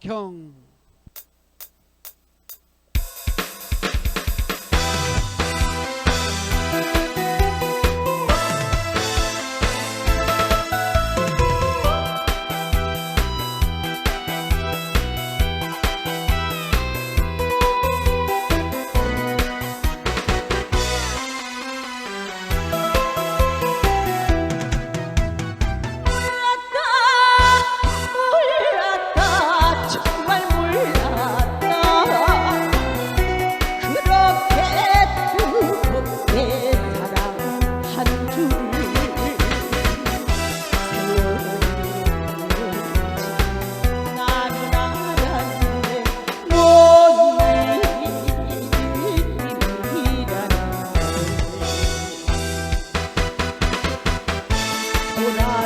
박형 Murad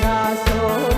나서